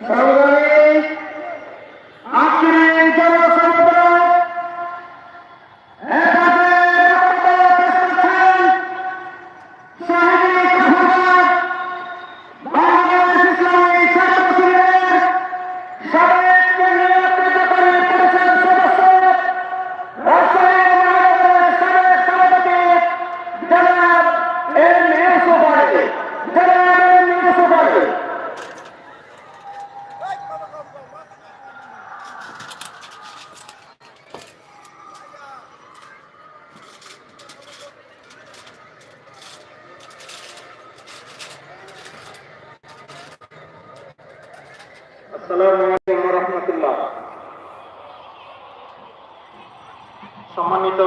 Bravo. আসসালামু আলাইকুম রহমতুল্লাহ। সম্মানিত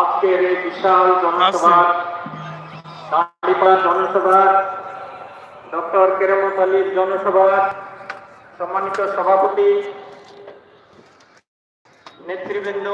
আজকের এই বিশাল জনসভা জনসভা, ডক্টর কেরামত আলীর জনসভা, সম্মানিত সভাপতি, নেতৃবৃন্দ